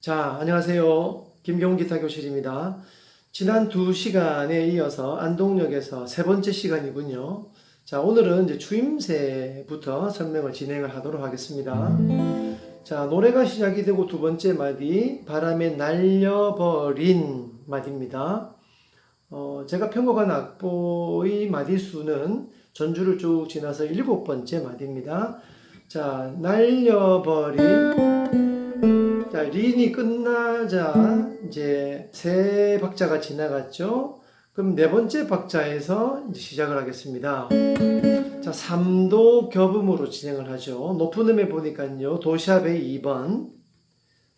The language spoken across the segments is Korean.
자, 안녕하세요. 김경훈 기타 교실입니다. 지난 두 시간에 이어서 안동역에서 세 번째 시간이군요. 자, 오늘은 이제 추임새부터 설명을 진행을 하도록 하겠습니다. 자, 노래가 시작이 되고 두 번째 마디, 바람에 날려버린 마디입니다. 어, 제가 편곡한 악보의 마디 수는 전주를 쭉 지나서 일곱 번째 마디입니다. 자, 날려버린 자, 린이 끝나자 이제 세 박자가 지나갔죠. 그럼 네 번째 박자에서 시작을 하겠습니다. 자, 3도 겹음으로 진행을 하죠. 높은 음에 보니까요. 도샵의 2번,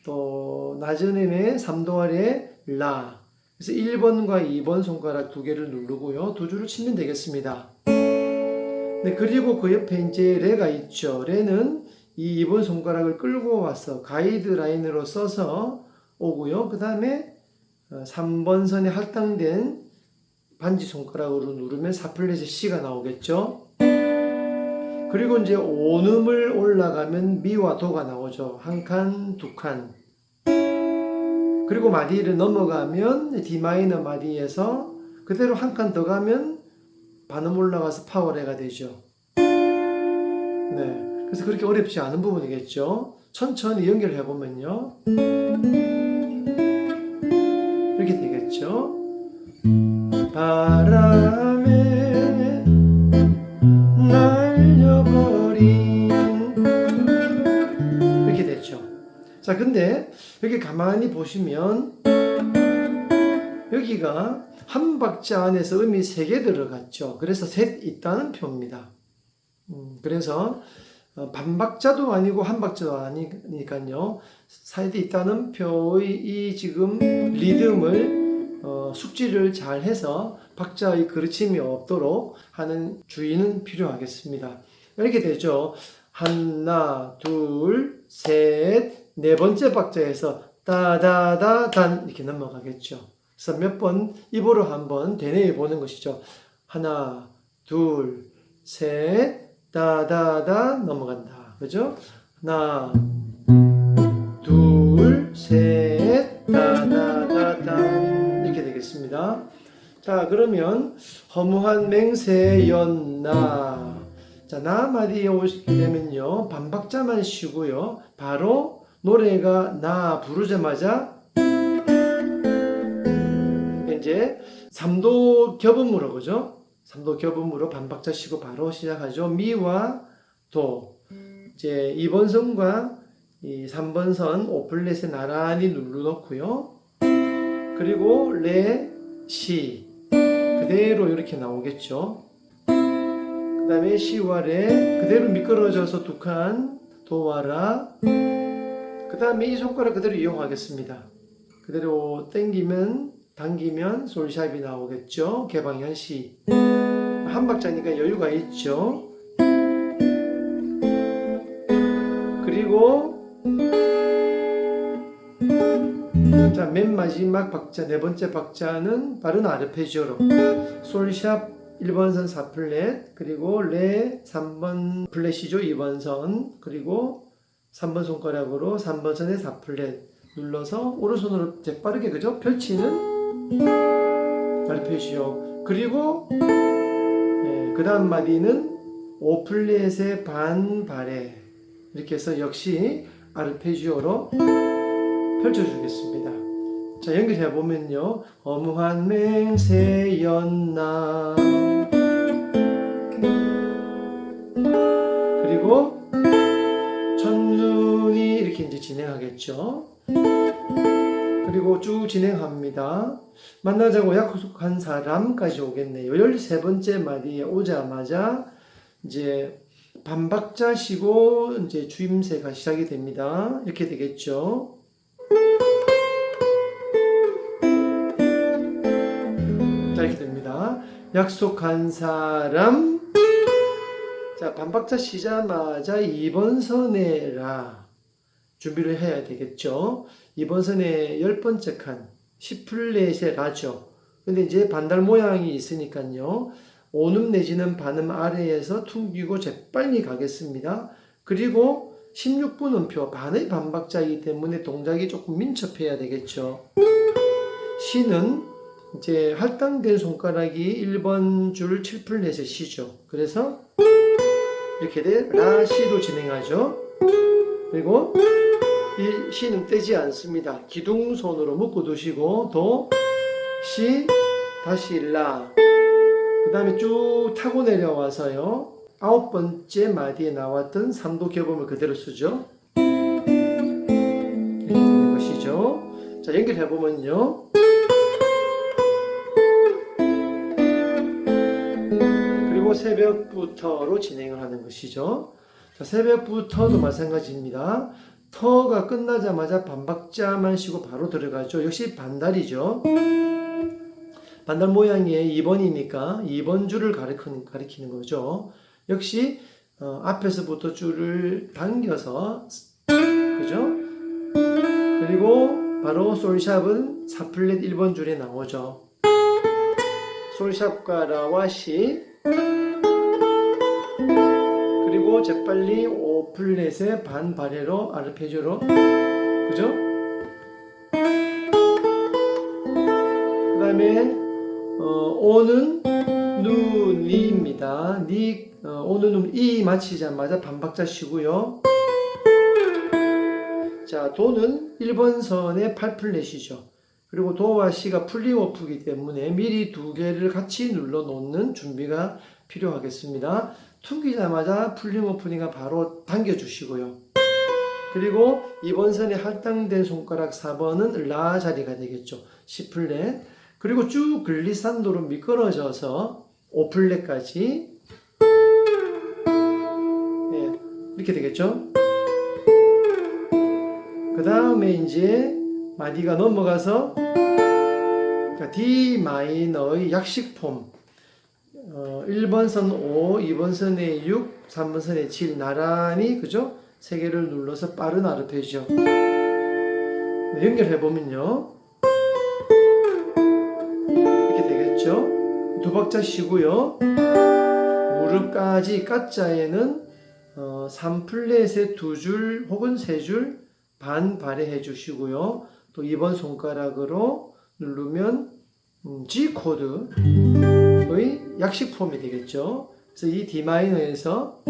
또 낮은 음에 3도 아래 라. 그래서 1번과 2번 손가락 두 개를 누르고요. 두 줄을 치면 되겠습니다. 네, 그리고 그 옆에 이제 레가 있죠. 레는 이 2번 손가락을 끌고 와서 가이드라인으로 써서 오고요. 그 다음에 3번 선에 할당된 반지 손가락으로 누르면 4플랫의 C가 나오겠죠. 그리고 이제 온음을 올라가면 미와 도가 나오죠. 한 칸, 두 칸. 그리고 마디를 넘어가면 D 마이너 마디에서 그대로 한 칸 더 가면 반음 올라가서 파워레가 되죠. 네. 그래서 그렇게 어렵지 않은 부분이겠죠. 천천히 연결해 보면요. 이렇게 되겠죠. 바람에 날려버린 이렇게 됐죠. 자, 근데 여기 가만히 보시면 여기가 한 박자 안에서 음이 세 개 들어갔죠. 그래서 셋 있다는 표입니다. 음, 그래서 어, 반박자도 아니고 한 박자도 아니니까요. 사이드 있다는 표의 이 지금 리듬을 어, 숙지를 잘 해서 박자의 그르침이 없도록 하는 주의는 필요하겠습니다. 이렇게 되죠. 하나, 둘, 셋, 네 번째 박자에서 따다다 단 이렇게 넘어가겠죠. 그래서 몇 번 입으로 한번 되뇌어 보는 것이죠. 하나, 둘, 셋, 다다다 넘어간다. 그죠? 하나, 둘, 셋, 다다다다 이렇게 되겠습니다. 자, 그러면 허무한 맹세였나. 자, 나 마디에 오시게 되면요. 반박자만 쉬고요. 바로 노래가 나 부르자마자 이제 3도 겹음으로 그죠? 3도 겹음으로 반박자 쉬고 바로 시작하죠. 미와 도. 이제 2번 선과 이 3번 선 오플렛에 나란히 눌러놓고요. 그리고 레, 시. 그대로 이렇게 나오겠죠. 그 다음에 시와 레. 그대로 미끄러져서 두 칸. 도와 라. 그 다음에 이 손가락 그대로 이용하겠습니다. 그대로 당기면 당기면 솔샵이 나오겠죠. 개방현 시. 한 박자니까 여유가 있죠. 그리고 자, 맨 마지막 박자 네 번째 박자는 바른 아르페지오로 솔샵 1번 선 4플랫 그리고 레 3번 플랫이죠 2번 선 그리고 3번 손가락으로 3번 선에 4플랫 눌러서 오른손으로 재빠르게 그죠 펼치는 아르페지오 그리고 예, 그 다음 마디는 오플렛의 반 발에 이렇게 해서 역시 아르페지오로 펼쳐주겠습니다. 자 연결해 보면요 어무한 맹세였나 그리고 첫눈이 이렇게 이제 진행하겠죠. 그리고 쭉 진행합니다. 만나자고 약속한 사람까지 오겠네요. 13번째 마디에 오자마자 이제 반박자 쉬고 이제 주임새가 시작이 됩니다. 이렇게 되겠죠. 자, 이렇게 됩니다. 약속한 사람. 자, 반박자 쉬자마자 2번 선에라 준비를 해야 되겠죠. 2번 선에 열 번째 칸, 10플랫의 라죠. 근데 이제 반달 모양이 있으니까요. 온음 내지는 반음 아래에서 퉁기고 재빨리 가겠습니다. 그리고 16분 음표 반의 반박자이기 때문에 동작이 조금 민첩해야 되겠죠. 시는 이제 할당된 손가락이 1번 줄 7플랫의 시죠. 그래서 이렇게 돼 라시로 진행하죠. 그리고 이 시는 떼지 않습니다. 기둥손으로 묶어 두시고 도, 시, 다시 라. 그 다음에 쭉 타고 내려와서요. 아홉 번째 마디에 나왔던 3도 겹음을 그대로 쓰죠. 이렇게 되는 것이죠. 자, 연결해 보면요. 그리고 새벽부터로 진행을 하는 것이죠. 자, 새벽부터도 마찬가지입니다. 터가 끝나자마자 반박자만 쉬고 바로 들어가죠. 역시 반달이죠. 반달 모양의 2번이니까 2번 줄을 가리키는, 가리키는 거죠. 역시 어, 앞에서부터 줄을 당겨서 그죠? 그리고 바로 솔샵은 4플랫 1번 줄에 나오죠. 솔샵과 라와 시 재빨리 5플랫의 반바레로 아르페지오로 그죠? 그 다음에 어, 오는 눈이입니다. 니 어, 오는 눈, 이 마치자마자 반박자 쉬고요. 자, 도는 1번 선의 8플랫이죠. 그리고 도와 시가 플리워프이기 때문에 미리 두 개를 같이 눌러 놓는 준비가 필요하겠습니다. 퉁기자마자 플리워프니까 바로 당겨 주시고요. 그리고 이번 선에 할당된 손가락 4번은 라 자리가 되겠죠. 10플랫. 그리고 쭉 글리산도로 미끄러져서 5플랫까지 예, 이렇게 되겠죠. 그 다음에 이제 마디가 넘어가서 D 마이너의 약식 폼 어, 1번 선 5, 2번 선에 6, 3번 선에 7 나란히 그죠? 세 개를 눌러서 빠른 아르페지오 네, 연결해 보면요 이렇게 되겠죠? 두 박자 쉬고요 무릎까지 까자에는 어, 3플랫에 두 줄 혹은 세 줄 반 발해해 주시고요. 또 2번 손가락으로 누르면 음, G 코드 의 약식 폼이 되겠죠. 그래서 이 D 마이너에서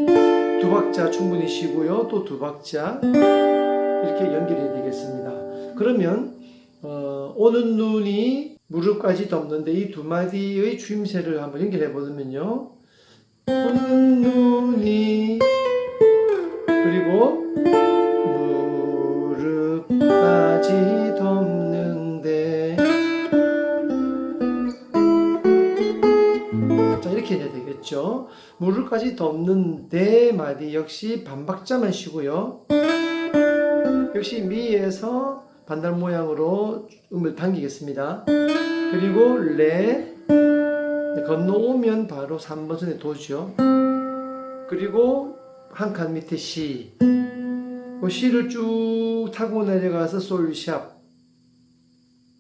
두 박자 충분히 쉬고요. 또 두 박자 이렇게 연결이 되겠습니다. 그러면 어, 오는 눈이 무릎까지 덮는데 이 두 마디의 추임새를 한번 연결해 보면요. 오는 눈이 그리고 무릎까지 되겠죠? 무릎까지 덮는데 마디 역시 반박자만 쉬고요. 역시 미에서 반달 모양으로 음을 당기겠습니다. 그리고 레 건너오면 바로 3번 선에 도죠. 그리고 한 칸 밑에 시. 그 C를 쭉 타고 내려가서 솔샵.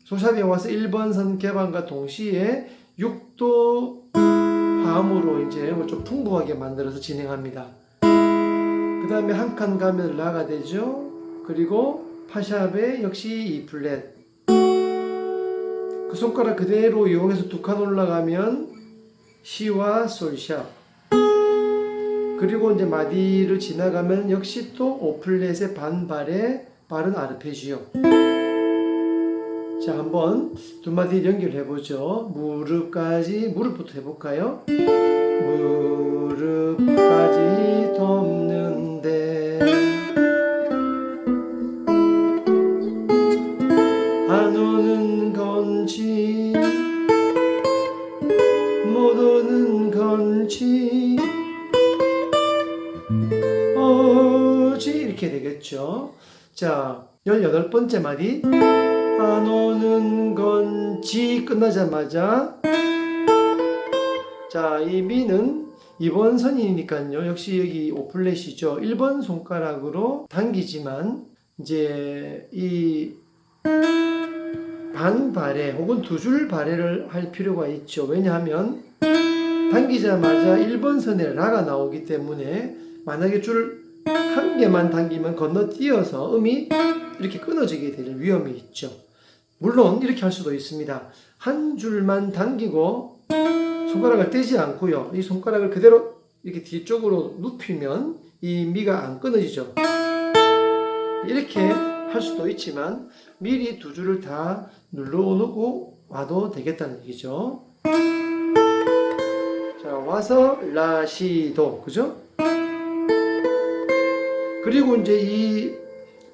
솔샵에 와서 1번 선 개방과 동시에 6도 화음으로 이제 좀 풍부하게 만들어서 진행합니다. 그 다음에 한 칸 가면 라가 되죠. 그리고 파샵에 역시 2플랫. 그 손가락 그대로 이용해서 두 칸 올라가면 C와 솔샵. 그리고 이제 마디를 지나가면 역시 또 오플렛의 반발에 빠른 아르페지오. 자, 한번 두 마디 연결해 보죠. 무릎까지 무릎부터 해 볼까요? 무릎까지 덮는데 안 오는 건지 못 오는 건지 어지 이렇게 되겠죠. 자, 18번째 마디. 안 오는 건지 끝나자마자 자, 이 미는 2번 선이니까요. 역시 여기 오플렛이죠. 1번 손가락으로 당기지만 이제 이 반발에 혹은 두 줄 발해를 할 필요가 있죠. 왜냐하면 당기자마자 1번 선에 라가 나오기 때문에 만약에 줄 한 개만 당기면 건너뛰어서 음이 이렇게 끊어지게 될 위험이 있죠. 물론 이렇게 할 수도 있습니다. 한 줄만 당기고 손가락을 떼지 않고요. 이 손가락을 그대로 이렇게 뒤쪽으로 눕히면 이 미가 안 끊어지죠. 이렇게 할 수도 있지만 미리 두 줄을 다 눌러놓고 와도 되겠다는 얘기죠. 자, 와서 라시도 그죠? 그리고 이제 이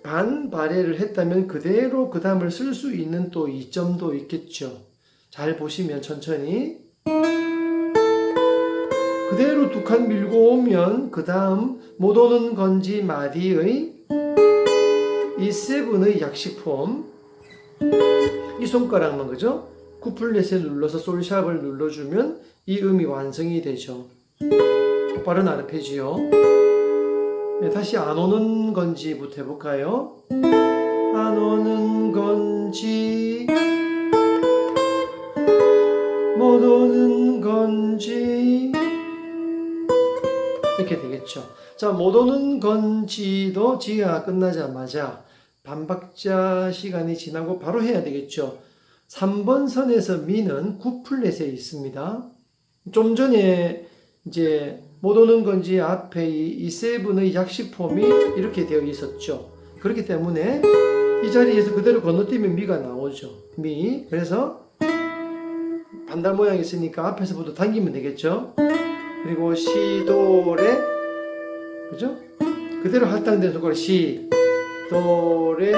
반 발해를 했다면 그대로 그 다음을 쓸 수 있는 또 이점도 있겠죠. 잘 보시면 천천히 그대로 두 칸 밀고 오면 그 다음 못 오는 건지 마디의 이 세븐의 약식 폼 이 손가락만 그죠? 쿠플렛에 눌러서 솔샵을 눌러주면 이 음이 완성이 되죠. 빠른 아르페지오. 네, 다시 안 오는 건지부터 해볼까요? 안 오는 건지 못 오는 건지 이렇게 되겠죠. 자, 못 오는 건지도 지가 끝나자마자 반박자 시간이 지나고 바로 해야 되겠죠. 3번 선에서 미는 9플랫에 있습니다. 좀 전에 이제 못 오는 건지 앞에 이, 이 세븐의 약식 폼이 이렇게 되어 있었죠. 그렇기 때문에 이 자리에서 그대로 건너뛰면 미가 나오죠. 미. 그래서 반달 모양이 있으니까 앞에서부터 당기면 되겠죠. 그리고 시 도 레 그죠? 그대로 할당된 손가락 시 도 레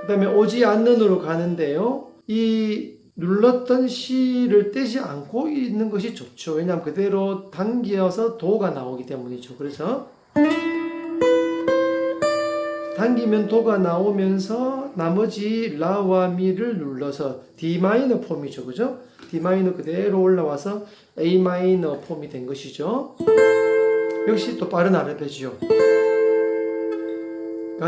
그 다음에 오지 않는으로 가는데요. 이 눌렀던 시를 떼지 않고 있는 것이 좋죠. 왜냐하면 그대로 당겨서 도가 나오기 때문이죠. 그래서 당기면 도가 나오면서 나머지 라와 미를 눌러서 D 마이너 폼이죠. 그죠? D 마이너 그대로 올라와서 A 마이너 폼이 된 것이죠. 역시 또 빠른 아르페지오가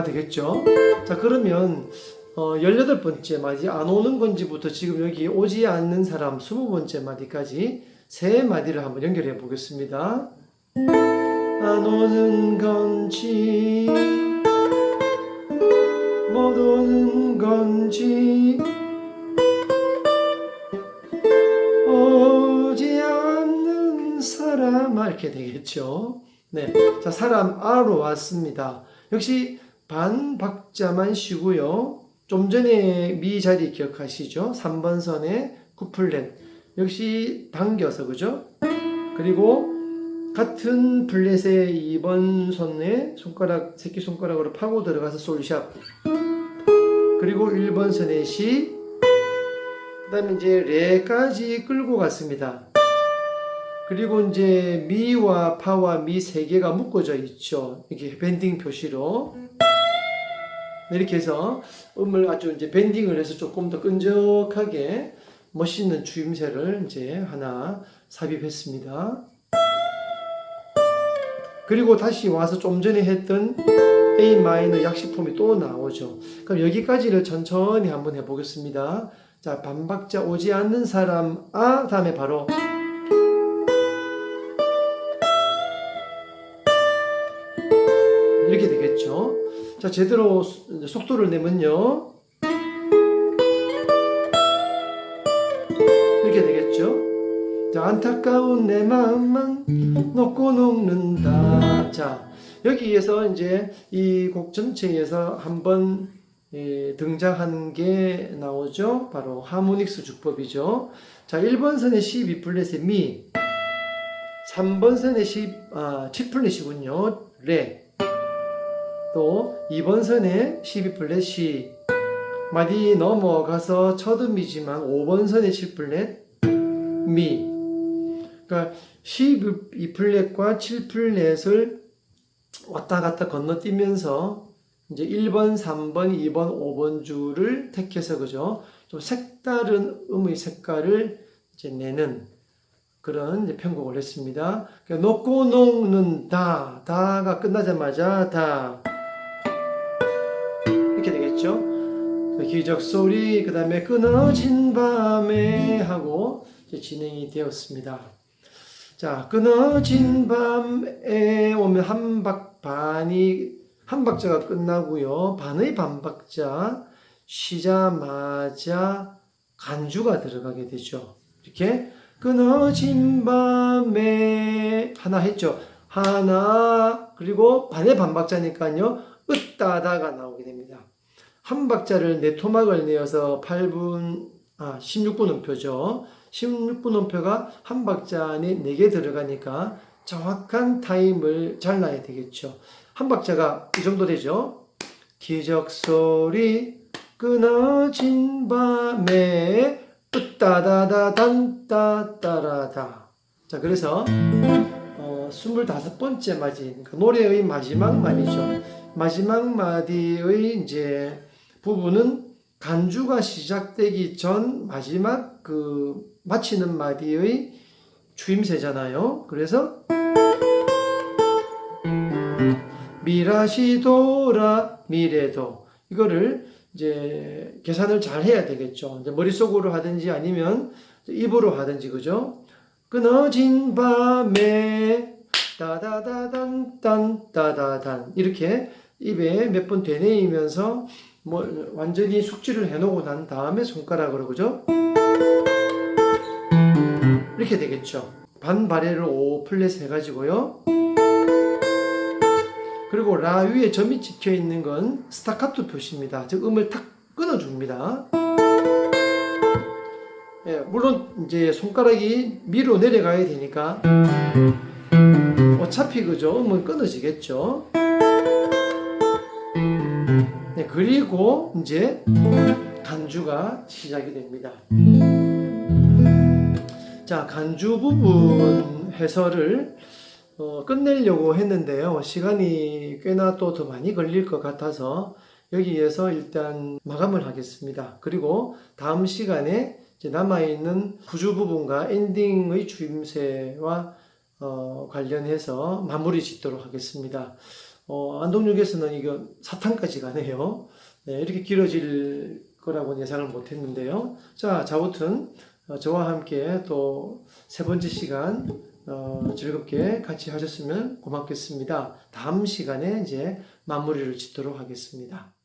되겠죠. 자, 그러면 어, 18번째 마디 안 오는 건지부터 지금 여기 오지 않는 사람 20번째 마디까지 세 마디를 한번 연결해 보겠습니다. 안 오는 건지 못 오는 건지 오지 않는 사람 이렇게 되겠죠. 네, 자 사람 아로 왔습니다. 역시 반 박자만 쉬고요. 좀 전에 미 자리 기억하시죠? 3번 선에 쿠플렛 역시 당겨서 그죠? 그리고 같은 플랫의 2번 선에 손가락 새끼 손가락으로 파고 들어가서 솔샵 그리고 1번 선에 시 그 다음에 이제 레까지 끌고 갔습니다. 그리고 이제 미와 파와 미 세 개가 묶어져 있죠. 이렇게 밴딩 표시로 네, 이렇게 해서 음을 아주 이제 밴딩을 해서 조금 더 끈적하게 멋있는 주임새를 이제 하나 삽입했습니다. 그리고 다시 와서 좀 전에 했던 A 마이너 약식폼이 또 나오죠. 그럼 여기까지를 천천히 한번 해보겠습니다. 자, 반박자 오지 않는 사람, 아, 다음에 바로 이렇게 되겠죠. 자, 제대로 수- 속도를 내면요. 이렇게 되겠죠. 자, 안타까운 내 마음만 놓고 녹는다. 자, 여기에서 이제 이 곡 전체에서 한번 예, 등장한 게 나오죠. 바로 하모닉스 주법이죠. 자, 1번 선의 12 플랫의 미, 3번 선의 10, 아, 7 플랫이군요. 레. 또 2번 선의 12 플랫 C. 마디 넘어가서 첫 음이지만 5번 선의 7플랫 미. 그러니까 12 플랫과 7 플랫을 왔다 갔다 건너뛰면서 이제 1번, 3번, 2번, 5번 줄을 택해서 그죠? 좀 색다른 음의 색깔을 이제 내는 그런 이제 편곡을 했습니다. 그러니까 놓고 녹는다, 다가 끝나자마자 다 이렇게 되겠죠. 기적 소리, 그 다음에 끊어진 밤에 하고 진행이 되었습니다. 자, 끊어진 밤에 오면 한 박 반이 한 박자가 끝나고요. 반의 반박자 쉬자마자 간주가 들어가게 되죠. 이렇게 끊어진 밤에 하나 했죠. 하나 그리고 반의 반박자니까요. 으따다가 나오게 됩니다. 한 박자를 네 토막을 내어서 8분 아 16분 음표죠. 16분 음표가 한 박자 안에 4개 들어가니까 정확한 타임을 잘라야 되겠죠. 한 박자가 이 정도 되죠. 기적 소리 끊어진 밤에 으따다다 단따 따라다. 자 그래서 어, 25번째 마디 그러니까 노래의 마지막 마디죠. 마지막 마디의 이제 부분은 간주가 시작되기 전 마지막 그 마치는 마디의 주임새잖아요. 그래서 미라시도라 미래도 이거를 이제 계산을 잘 해야 되겠죠. 이제 머릿속으로 하든지 아니면 입으로 하든지 그죠? 끊어진 밤에 따다다단 딴 따다단 이렇게 입에 몇 번 되뇌이면서 뭐 완전히 숙지를 해놓고 난 다음에 손가락으로 그죠? 이렇게 되겠죠. 반 바레를 5 플랫 해가지고요. 그리고 라 위에 점이 찍혀 있는 건 스타카토 표시입니다. 즉 음을 탁 끊어줍니다. 예, 물론 이제 손가락이 위로 내려가야 되니까 어차피 그죠 음은 끊어지겠죠. 네, 그리고 이제 간주가 시작이 됩니다. 자, 간주 부분 해설을 어, 끝내려고 했는데요. 시간이 꽤나 또 더 많이 걸릴 것 같아서 여기에서 일단 마감을 하겠습니다. 그리고 다음 시간에 남아있는 구주 부분과 엔딩의 주임새와 어, 관련해서 마무리 짓도록 하겠습니다. 어, 안동역에서는 이거 사탕까지 가네요. 네, 이렇게 길어질 거라고 예상을 못 했는데요. 자, 자부튼 어, 저와 함께 또 세 번째 시간 어, 즐겁게 같이 하셨으면 고맙겠습니다. 다음 시간에 이제 마무리를 짓도록 하겠습니다.